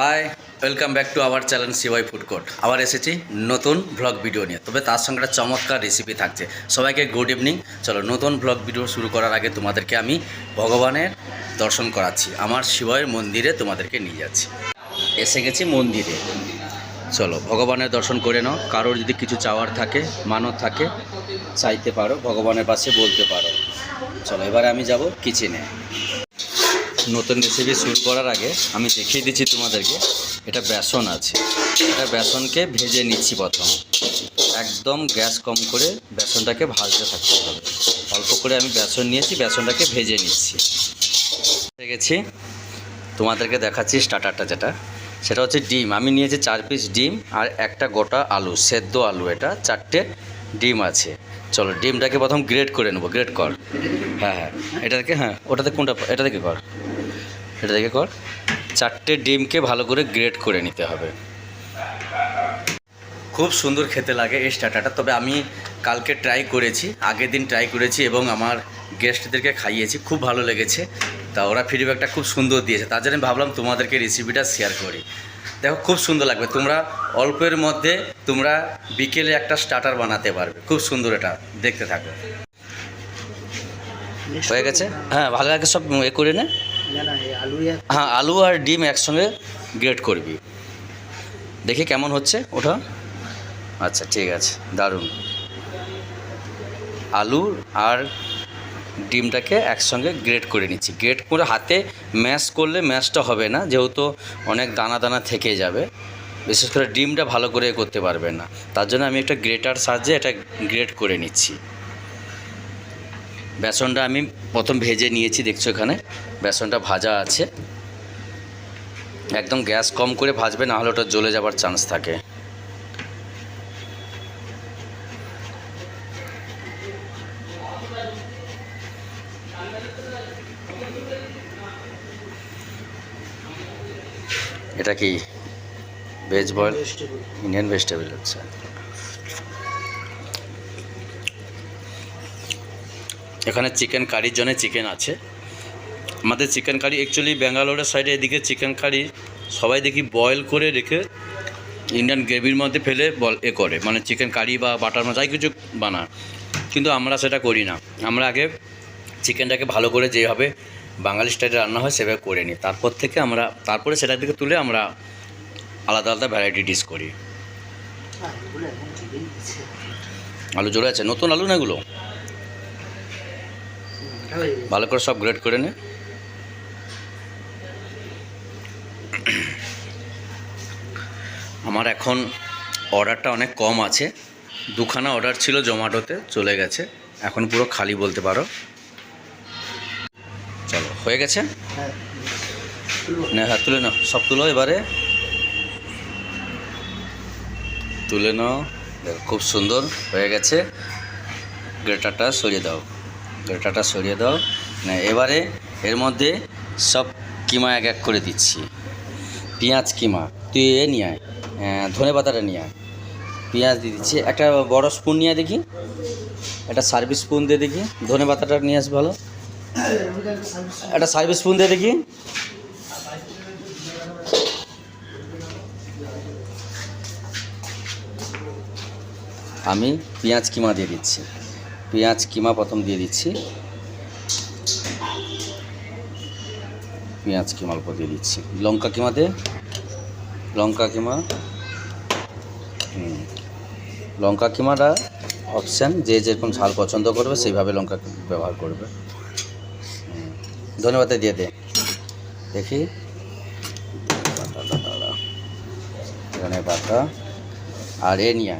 Hi welcome back to our channel CY food court আবার এসেছি নতুন ব্লগ ভিডিও নিয়ে। তবে তার সঙ্গে একটা চমৎকার রেসিপি থাকছে। সবাইকে গুড ইভিনিং চলো, নতুন ব্লগ ভিডিও শুরু করার আগে তোমাদেরকে আমি ভগবানের দর্শন করাচ্ছি। আমার শিবয়ের মন্দিরে তোমাদেরকে নিয়ে যাচ্ছি। এসে গেছি মন্দিরে। চলো, ভগবানের দর্শন করে নাও। কারোর যদি কিছু চাওয়ার থাকে, মানত থাকে, চাইতে পারো, ভগবানের পাশে বলতে পারো। চলো, এবারে আমি যাব কিচেনে নতুন রেসিপি শুরু করার আগে আমি দেখিয়ে দিচ্ছি তোমাদেরকে, এটা বেসন আছে। এটা বেসনকে ভেজে নিচ্ছি প্রথম। একদম গ্যাস কম করে বেসনটাকে ভাজতে থাকতে হবে। অল্প করে আমি বেসন নিয়েছি, বেসনটাকে ভেজে নিচ্ছি। গেছি। তোমাদেরকে দেখাচ্ছি স্টার্টারটা যেটা। সেটা হচ্ছে ডিম। আমি নিয়েছি চার পিস ডিম আর একটা গোটা আলু, সেদ্ধ আলু এটা, চারটে ডিম আছে। চলো ডিমটাকে প্রথম গ্রেড করে নেব। গ্রেড কর। হ্যাঁ হ্যাঁ। এটা থেকে হ্যাঁ ওটাতে কোনটা এটা থেকে কর? এটা থেকে কর। চারটে ডিমকে ভালো করে গ্রেড করে নিতে হবে। খুব সুন্দর খেতে লাগে এই স্টার্টারটা তবে আমি কালকে ট্রাই করেছি, আগের দিন ট্রাই করেছি এবং আমার গেস্টদেরকে খাইয়েছি, খুব ভালো লেগেছে। তা ওরা ফিডব্যাকটা খুব সুন্দর দিয়েছে, তার জন্য ভাবলাম তোমাদেরকে রেসিপিটা শেয়ার করি। দেখো, খুব সুন্দর লাগবে, তোমরা অল্পের মধ্যে তোমরা বিকেলে একটা স্টার্টার বানাতে পারবে, খুব সুন্দর এটা, দেখতে থাকো। হয়ে গেছে? হ্যাঁ ভালো লাগে সব, এ করে নে। হ্যাঁ আলু আর ডিম একসঙ্গে গ্রেট করবি। দেখি কেমন হচ্ছে ওটা? আচ্ছা ঠিক আছে, দারুণ। আলু আর ডিমটাকে একসঙ্গে গ্রেট করে নিচ্ছি। গ্রেট করে হাতে ম্যাশ করলে ম্যাশটা হবে না, যেহেতু অনেক দানা দানা থেকে যাবে। বিশেষ করে ডিমটা ভালো করে করতে পারবে না। তার জন্য আমি একটা গ্রেটার সাহায্যে এটা গ্রেট করে নিচ্ছি। বেসনটা আমি প্রথম ভেজে নিয়েছি, দেখছ এখানে? বেসনটা ভাজা আছে। একদম গ্যাস কম করে ভাজবে না হলে ওটা জ্বলে যাবার চান্স থাকে। এটা কি? ভেজ বয়েল ইন্ডিয়ান ভেজিটেবল আচ্ছা। এখানে চিকেন কারির জন্য চিকেন আছে। আমাদের চিকেন কারি অ্যাকচুয়ালি ব্যাঙ্গালোরের সাইডে এদিকে চিকেন কারি সবাই দেখি বয়েল করে রেখে ইন্ডিয়ান গ্রেভির মধ্যে ফেলে বল, এ করে। মানে চিকেন কারি বা বাটার মাছ যাই কিছু বানায়। কিন্তু আমরা সেটা করি না। আমরা আগে চিকেনটাকে ভালো করে যেভাবে বাঙালি স্টাইলে রান্না হয় সেভাবে করে নিই। তারপর থেকে আমরা, তারপরে সেটার দিকে তুলে আমরা আলাদা আলাদা ভ্যারাইটি ডিশ করি। আলু জোরে আছে। নতুন আলু না এগুলো। ভালো করে সব গ্রেড করে নে। আমার এখন অর্ডারটা অনেক কম আছে। দুখানা অর্ডার ছিল জোম্যাটোতে চলে গেছে। এখন পুরো খালি বলতে পারো। চলো হয়ে গেছে? হ্যাঁ, তুলে নাও। সব তুলো এবারে। তুলে নাও। দেখো খুব সুন্দর হয়ে গেছে। গ্রেটারটা সরিয়ে দাও। গ্রেটারটা সরিয়ে দাও। না এবারে এর মধ্যে সব কিমা এক এক করে দিচ্ছি। পেঁয়াজ কিমা। তুই এ নিয়ে আয় ধনে পাতাটা নিয়ে আয়। পেঁয়াজ দিয়ে দিচ্ছি। একটা বড় স্পুন নিয়ে দেখি। একটা সার্ভিস স্পুন দিয়ে দেখি। ধনে পাতাটা নিয়ে আস ভালো। একটা সার্ভিস স্পুন দিয়ে দেখি। আমি পেঁয়াজ কিমা দিয়ে দিচ্ছি। পেঁয়াজ কিমা প্রথম দিয়ে দিচ্ছি। পেঁয়াজ কিমা অল্প দিয়ে দিচ্ছি। লঙ্কা কিমা দে। লঙ্কা কিমা। লঙ্কা কিমাটা অপশান যে যেরকম ঝাল পছন্দ করবে সেইভাবে লঙ্কা ব্যবহার করবে। ধন্যবাদ দিয়ে দে। দেখি। ধনে পাতা। আর এ নিয়ে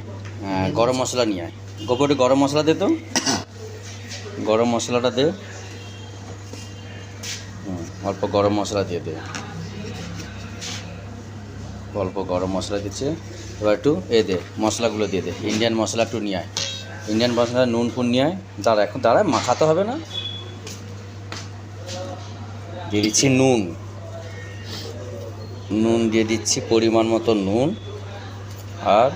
আহ, গরম মশলা নিয়ে গোপরে গরম মশলা দে তো। গরম মশলাটা দে। অল্প গরম মশলা দিয়ে দে। অল্প গরম মশলা দিচ্ছে। এবার একটু এ দে, মশলাগুলো দিয়ে দে। ইন্ডিয়ান মশলা একটু নিয়ে আয়। ইন্ডিয়ান মশলা, নুন ফুন নিয়ে আয়। দাঁড়া, এখন দাঁড়ায় মাখাতে হবে না। দিয়ে দিচ্ছি নুন। নুন দিয়ে দিচ্ছি পরিমাণ মতো নুন। আর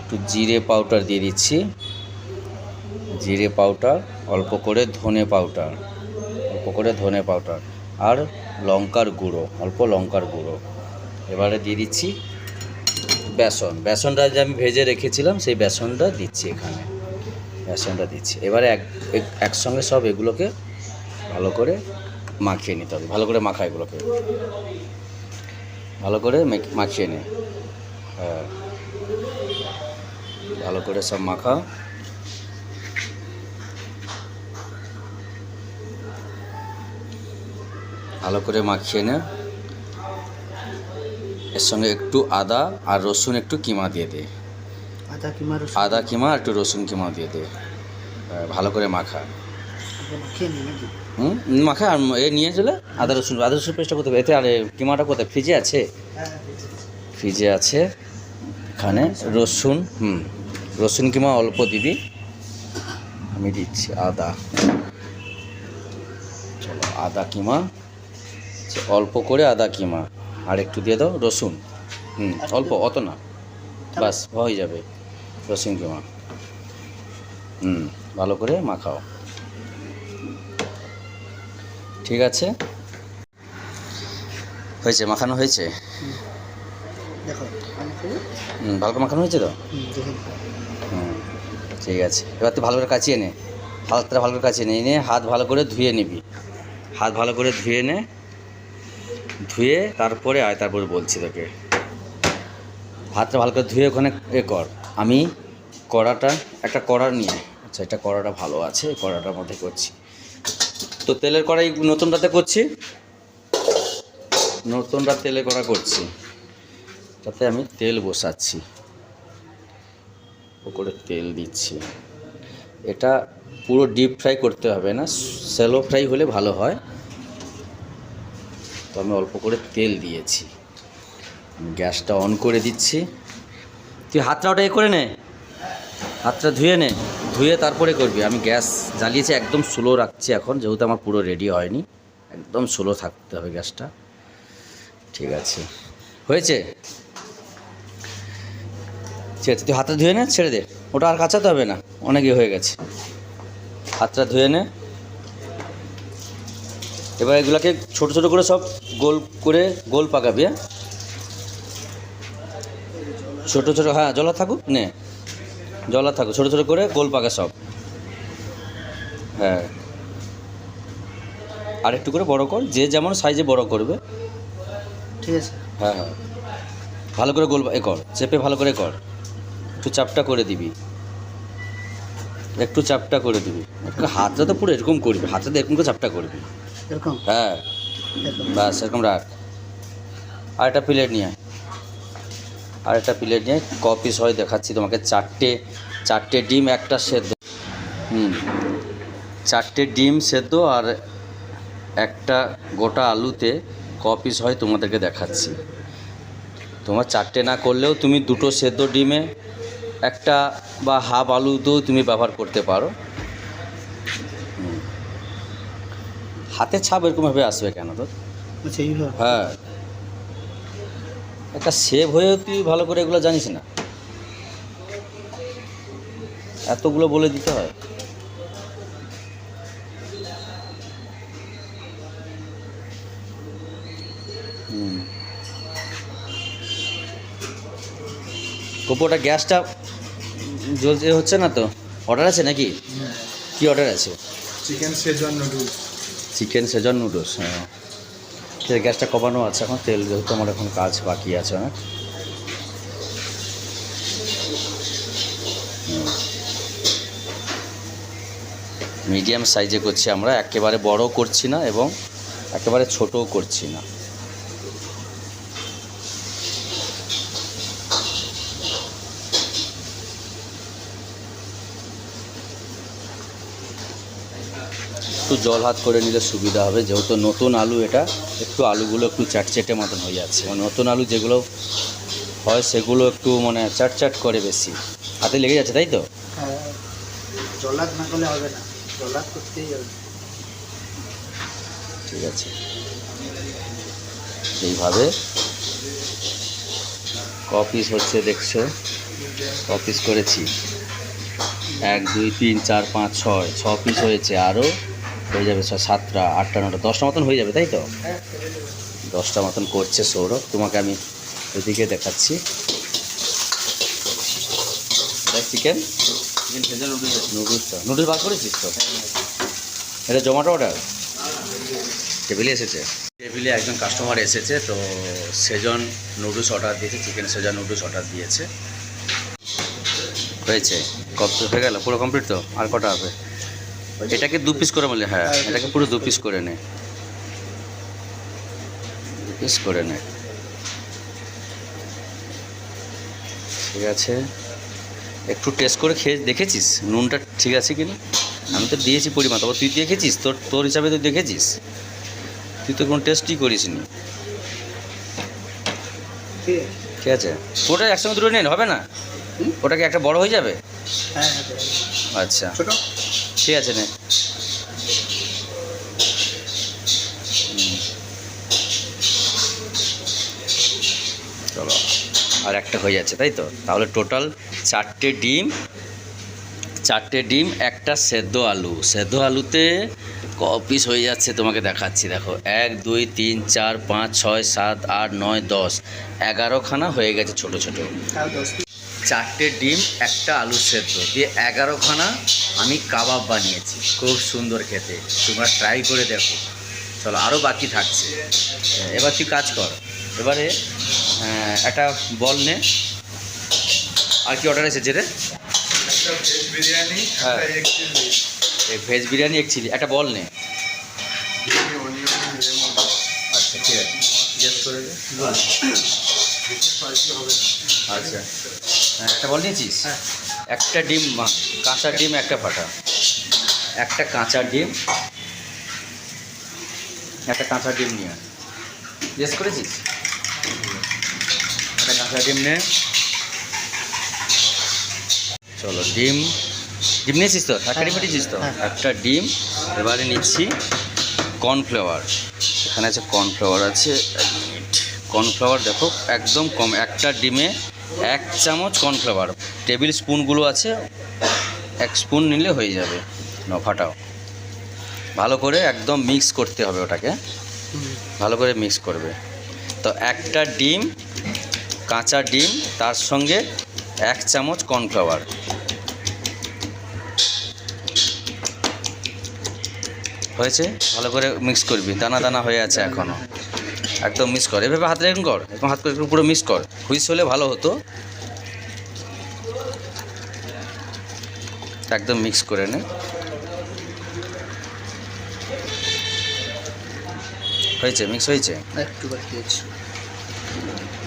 একটু জিরে পাউডার দিয়ে দিচ্ছি। জিরে পাউডার, অল্প করে ধনে পাউডার। অল্প করে ধনে পাউডার। আর লঙ্কার গুঁড়ো, অল্প লঙ্কার গুঁড়ো। এবারে দিয়ে দিচ্ছি বেসন। বেসনটা যে আমি ভেজে রেখেছিলাম, সেই বেসনটা দিচ্ছি এখানে। বেসনটা দিচ্ছি। এবারে এক, এক- একসঙ্গে সব এগুলোকে ভালো করে মাখিয়ে নিতে হবে। ভালো করে মাখা এগুলোকে। ভালো করে মেখ- মাখিয়ে নে। হ্যাঁ। ভালো করে সব মাখা। ভালো করে মাখিয়ে নে। এর সঙ্গে একটু আদা আর রসুন একটু কিমা দিয়ে দে। আদা কিমা রসুন? আদা কিমা আর একটু রসুন কিমা দিয়ে দে। হ্যাঁ, ভালো করে মাখা। হুম? মাখা আর এ নিয়ে চলে। আদা রসুন আদা রসুন পেস্টটা কোথায়? এতে আর কিমাটা কোথায়? ফ্রিজে আছে? হ্যাঁ ফ্রিজে আছে। এখানে রসুন হুম রসুন কিমা অল্প দিবি। আমি দিচ্ছি আদা। চলো আদা কিমা। অল্প করে আদা কিমা। আর একটু দিয়ে দাও রসুন। হুম অল্প অত না। বাস হয়ে যাবে রসুন কিমা। হুম ভালো করে মাখাও। ঠিক আছে? হয়েছে মাখানো হয়েছে? হুম। ভালো করে মাখানো হয়েছে তো? হুম ঠিক আছে। এবার তুই ভালো করে কাচিয়ে নে। হাতটা ভালো করে কাচিয়ে নিয়ে নিয়ে হাত ভালো করে ধুয়ে নিবি। হাত ভালো করে ধুয়ে নে। ধুয়ে তারপরে আয়, তারপরে বলছি তোকে। হাতটা ভালো করে ধুয়ে ওখানে এ কর। আমি কড়াটা, একটা কড়া নিয়ে আচ্ছা এটা কড়াটা ভালো আছে কড়াটার মধ্যে করছি। তো তেলের কড়াই নতুনটাতে করছি। নতুনটা তেলে কড়া করছি। তাতে আমি তেল বসাচ্ছি। করে তেল দিচ্ছি। এটা পুরো ডিপ ফ্রাই করতে হবে না। স্যালো ফ্রাই হলে ভালো হয়। তো আমি অল্প করে তেল দিয়েছি। গ্যাসটা অন করে দিচ্ছি। তুই হাতটা ওটা এ করে নে। হাতটা ধুয়ে নে। ধুয়ে তারপরে করবি। আমি গ্যাস জ্বালিয়েছি, একদম স্লো রাখছি এখন, যেহেতু আমার পুরো রেডি হয়নি। একদম স্লো থাকতে হবে গ্যাসটা। ঠিক আছে। হয়েছে? ঠিক আছে, তুই হাতটা ধুয়ে নে, ছেড়ে দে। ওটা আর কাঁচাতে হবে না। অনেকই হয়ে গেছে। হাতটা ধুয়ে নে। এবার এগুলোকে ছোট ছোট করে সব গোল করে গোল পাকাবি হ্যাঁ? ছোট ছোট হ্যাঁ জলা থাকুক নে। জলা থাকুক ছোট ছোট করে গোল পাকা সব। হ্যাঁ। আর একটু করে বড় কর যে যেমন সাইজে বড় করবে। ঠিক আছে। হ্যাঁ হ্যাঁ। ভালো করে গোল এ কর চেপে ভালো করে কর। একটু চাপটা করে দিবি। একটু চাপটা করে দিবি। একটু হাতটা তো পুরো এরকম করবি হাতটা এরকম করে চাপটা করবি হ্যাঁ। বাস, এরকম রাখ। আর একটা প্লেট নিয়ে আয়। আর একটা প্লেট নিয়ে ক পিস হয় দেখাচ্ছি তোমাকে। চারটে চারটে ডিম, একটা সেদ্ধ। হুম। চারটে ডিম সেদ্ধ আর একটা গোটা আলুতে ক পিস হয় তোমাদেরকে দেখাচ্ছি। তোমার চারটে না করলেও তুমি দুটো সেদ্ধ ডিমে একটা বা হাফ আলুতেও তুমি ব্যবহার করতে পারো। হাতে ছাপ এরকমভাবে আসবে কেন তোর? আচ্ছা হ্যাঁ। একটা সেভ হয়েও তুই ভালো করে এগুলো জানিস না। এতগুলো বলে দিতে হয়। হুম। কোপোটা গ্যাসটা জ্বলছে হচ্ছে না তো? অর্ডার আছে নাকি? কি অর্ডার আছে? Chicken schezwan noodles chicken schezwan noodles হ্যাঁ। গ্যাসটা কমানো আছে এখন, তেল যেহেতু আমার এখন কাজ বাকি আছে অনেক। মিডিয়াম সাইজে করছি আমরা, একেবারে বড় করছি না এবং একেবারে ছোটও করছি না। একটু জল হাত করে নিলে সুবিধা হবে। যেহেতু নতুন আলু এটা একটু আলুগুলো একটু চ্যাটচ্যাটে মতন হয়ে যাচ্ছে। মানে নতুন আলু যেগুলো হয় সেগুলো একটু মানে চ্যাটচ্যাট করে বেশি। হাতে লেগে যাচ্ছে তাই তো? হ্যাঁ, জলাদ না করলে হবে না। জলাদ করতেই হবে। ঠিক আছে। এইভাবে। কপিস হচ্ছে দেখছ? কপিস করেছি। এক দুই তিন চার পাঁচ ছয়। ছ পিস হয়েছে আরও হয়ে যাবে সাতটা আটটা নটা দশটা মতন হয়ে যাবে তাই তো? দশটা মতন করছে সৌরভ তোমাকে আমি এদিকে দেখাচ্ছি। এটা চিকেন নুডলসটা নুডলস বার করেছিস তো? এটা জোম্যাটো অর্ডার টেবিলে এসেছে। টেবিলে একজন কাস্টমার এসেছে তো সেজন নুডলস অর্ডার দিয়েছে চিকেন সেজন নুডলস অর্ডার দিয়েছে। হয়েছে। কত হয়ে গেল? পুরো কমপ্লিট তো? আর কটা হবে? এটাকে দু পিস করে বলে হ্যাঁ এটাকে পুরো দু পিস করে নে। দু পিস করে নে। ঠিক আছে। একটু টেস্ট করে খেয়ে দেখেছিস? নুনটা ঠিক আছে কি না আমি তো দিয়েছি পরিমাণ। তবে তুই দেখেছিস? তোর তোর হিসাবে তুই দেখেছিস? তুই তো কোনো টেস্টই করিস নি ঠিক আছে। ওটা একসঙ্গে দুটো নেন হবে না? ওটাকে একটা বড় হয়ে যাবে? হ্যাঁ হ্যাঁ আচ্ছা। ঠিক আছে নে। চলো। আর একটা হয়ে যাচ্ছে তাই তো? তাহলে টোটাল চারটে ডিম চারটে ডিম একটা সেদ্ধ আলু। সেদ্ধ আলুতে ক পিস হয়ে যাচ্ছে তোমাকে দেখাচ্ছি দেখো। এক দুই তিন চার পাঁচ ছয় সাত আট নয় দশ। এগারোখানা হয়ে গেছে ছোট ছোট। চারটে ডিম একটা আলু সেদ্ধ। দিয়ে এগারোখানা আমি কাবাব বানিয়েছি খুব সুন্দর খেতে। তোমরা ট্রাই করে দেখো। চলো আরও বাকি থাকছে। এবার তুই কাজ কর। এবারে একটা বল নে। আর কি অর্ডার এসেছে রে? হ্যাঁ। ভেজ বিরিয়ানি এক চিলি একটা বল নে। আচ্ছা ঠিক আছে। আচ্ছা। হ্যাঁ, একটা বল নিয়েছিস? হ্যাঁ। একটা ডিম কাঁচা ডিম একটা ফাটা। একটা কাঁচা ডিম একটা কাঁচা ডিম নিয়ে। জিজ্ঞেস করেছিস? একটা কাঁচা ডিম নে। চলো ডিম। ডিম নিয়েছিস তো? একটা ডিম নিয়েছিস তো? হ্যাঁ। একটা ডিম এবারে নিচ্ছি কর্নফ্লাওয়ার। এখানে আছে কর্নফ্লাওয়ার আছে এক মিনিট। কর্নফ্লাওয়ার দেখো একদম কম একটা ডিমে এক চামচ কর্নফ্লাওয়ার, টেবিল স্পুনগুলো আছে, এক স্পুন নিলে হয়ে যাবে ন ফাটাও ভালো করে একদম মিক্স করতে হবে ওটাকে। ভালো করে মিক্স করবে। তো একটা ডিম, কাঁচা ডিম, তার সঙ্গে এক চামচ কর্নফ্লাওয়ার। হয়েছে? ভালো করে মিক্স করবি। দানা দানা হয়ে আছে এখনও একদম মিক্স কর। এভাবে হাত এরকম কর। এরকম হাত করে পুরো মিক্স কর। হুইস হলে ভালো হতো। একদম মিক্স করে নে। হয়েছে মিক্স হয়েছে? একটু বাকি আছে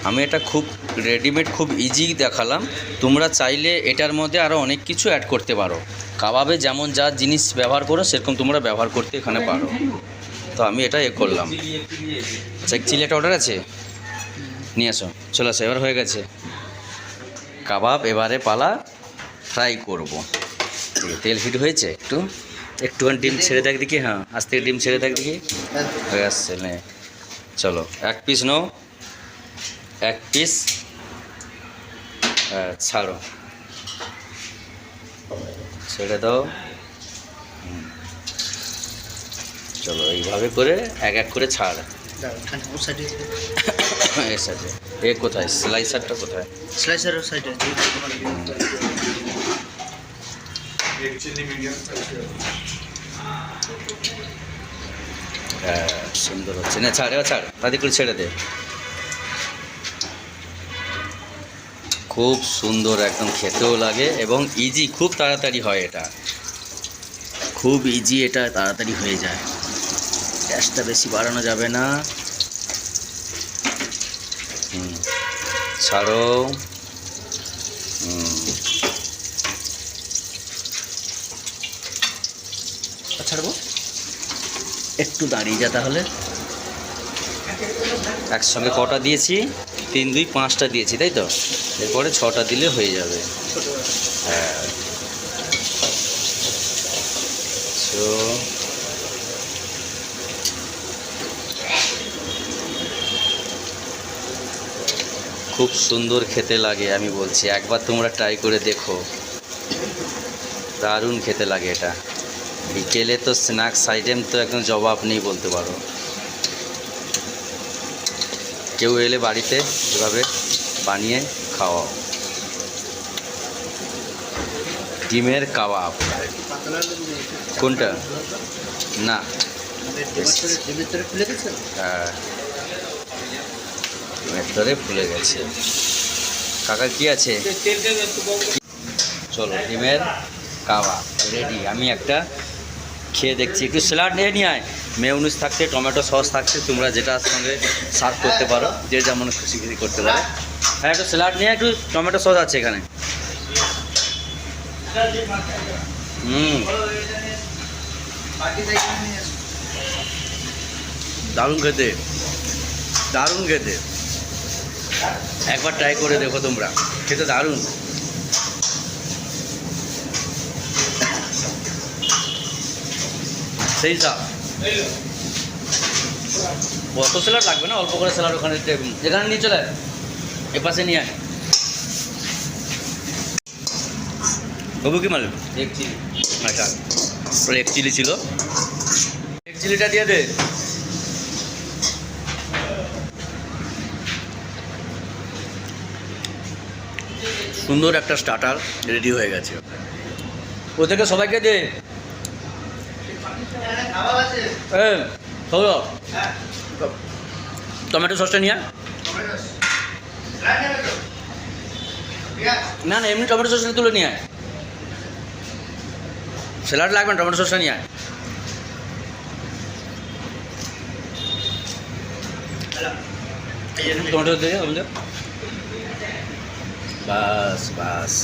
আমি এটা খুব রেডিমেড খুব ইজি দেখালাম। তোমরা চাইলে এটার মধ্যে আরও অনেক কিছু অ্যাড করতে পারো। কাবাবে যেমন যা জিনিস ব্যবহার করো সেরকম তোমরা ব্যবহার করতে এখানে পারো। তো আমি এটা এ করলাম। আচ্ছা চিলি একটা অর্ডার আছে? নিয়ে আসো। চলে আসো এবার হয়ে গেছে। কাবাব এবারে পালা ফ্রাই করব। তেল হিট হয়েছে একটু। একটুখানি ডিম ছেড়ে দেখ দেখি হ্যাঁ আজ থেকে ডিম ছেড়ে দেখ দেখি। হ্যাঁ আসছে নে। চলো এক পিস নাও। এক পিস হ্যাঁ, ছাড়ো। ছেড়ে দাও। চলো এইভাবে করে এক এক করে ছাড়। দাঁড়াও সাইডে এ কোথায়? স্লাইসারটা কোথায়? স্লাইসার সাইডে হ্যাঁ সুন্দর হচ্ছে। না ছাড় ছাড়। তাদের করে ছেড়ে দে। খুব সুন্দর একদম খেতেও লাগে এবং ইজি খুব তাড়াতাড়ি হয় এটা। খুব ইজি এটা তাড়াতাড়ি হয়ে যায়। গ্যাসটা বেশি বাড়ানো যাবে না। ছাড়ো। হুম ছাড়বো? একটু দাঁড়িয়ে যা তাহলে। একসঙ্গে কটা দিয়েছি? তিন দুই পাঁচটা দিয়েছি তাই তো? এরপরে ছটা দিলে হয়ে যাবে। হ্যাঁ। খুব সুন্দর খেতে লাগে আমি বলছি। একবার তোমরা ট্রাই করে দেখো। দারুণ খেতে লাগে এটা। বিকেলে তো স্ন্যাক্স আইটেম তো একদম জবাব নেই বলতে পারো। কেউ এলে বাড়িতে এভাবে বানিয়ে খাওয়াও। ডিমের কাবাব। কোনটা? না। গেছে? হ্যাঁ। তরে ফুলে গেছে। কাকা, কি আছে? চলো, ডিমের কাবাব রেডি আমি একটা খেয়ে দেখছি। একটু স্যালাড নিয়ে নিয়ে আয়। মেয়নিজ থাকতে টমেটো সস থাকছে, তোমরা যেটার সঙ্গে সার্ভ করতে পারো, যে যেমন খুশি খুশি করতে পারো। হ্যাঁ একটু স্যালাড নিয়ে একটু টমেটো সস আছে এখানে। হুম। দারুণ খেতে। দারুণ খেতে। একবার ট্রাই করে দেখো তোমরা। খেতে দারুণ। সেই সব। অত স্যালাড লাগবে না? অল্প করে স্যালাড ওখানে যেখানে নিয়ে চলে। এ পাশে নিয়ে আয়। বাবু কি মালুম এক চিলি। আচ্ছা। এক চিলি ছিল। এক চিলিটা দিয়ে দে। সুন্দর একটা স্টার্টার রেডি হয়ে গেছে। ও থেকে সবাইকে দে। টমেটো সসটা নিয়ে। না না, এমনি টমেটো সসটা তুলে নিয়ে স্যালাড লাগবে না, টমেটো সসটা নিয়ে টমেটো দিয়ে বাস বাস।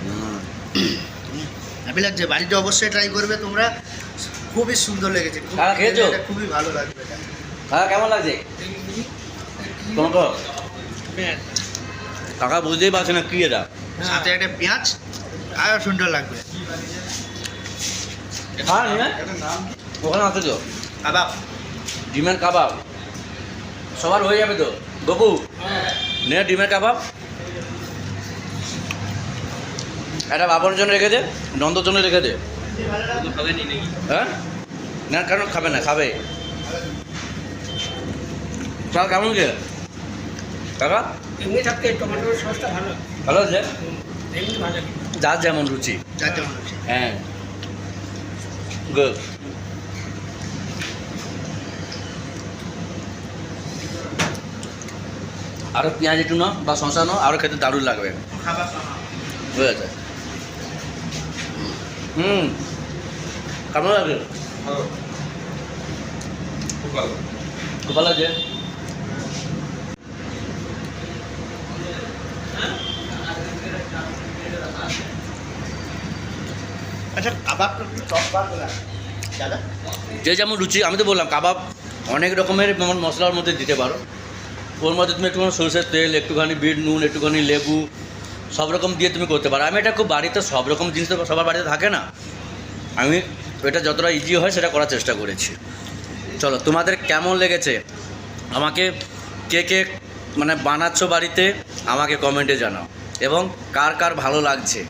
হুম। হ্যাপি লাগছে বাড়িতে অবশ্যই ট্রাই করবে তোমরা। খুবই সুন্দর লেগেছে খেয়েছো? খুবই ভালো লাগবে এটা। কেমন লাগছে? কাকা বুঝতেই পারছে না কি এটা। সাথে একটা পেঁয়াজ আরও সুন্দর লাগবে। হ্যাঁ। ওখানে আছে তো কাবাব। ডিমের কাবাব। সবার হয়ে যাবে তো। গপু নে ডিমের কাবাব। একটা বাবার জন্য রেখে দে নন্দর জন্য রেখে দে। হ্যাঁ? না কেন খাবে না খাবে। কাকা কেমন কে কাকা? এমনি থাকতে টমেটোর সসটা ভালো। ভালো আছে? যার যেমন রুচি। হ্যাঁ। গুড আরও পেঁয়াজ একটু নাও বা শশা নাও আরও খেতে দারুণ লাগবে। বুঝেছে হুম। কেমন লাগে? খুব ভালো। আছে আচ্ছা দাদা? যে যেমন রুচি আমি তো বললাম কাবাব অনেক রকমের যেমন মশলার মধ্যে দিতে পারো। ওর মধ্যে তুমি একটুখানি সরষের তেল একটুখানি বিট নুন একটুখানি লেবু সব রকম দিয়ে তুমি করতে পারো। আমি এটা খুব বাড়িতে সব রকম জিনিস তো সবার বাড়িতে থাকে না। আমি এটা যতটা ইজি হয় সেটা করার চেষ্টা করেছি। চলো, তোমাদের কেমন লেগেছে? আমাকে কে কে মানে বানাচ্ছ বাড়িতে, আমাকে কমেন্টে জানাও। এবং কার কার ভালো লাগছে?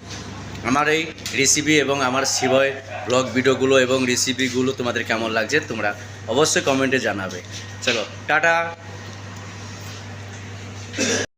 আমার এই রেসিপি এবং আমার শিবয় ব্লগ ভিডিওগুলো এবং রেসিপিগুলো তোমাদের কেমন লাগছে, তোমরা অবশ্যই কমেন্টে জানাবে। চলো, টাটা।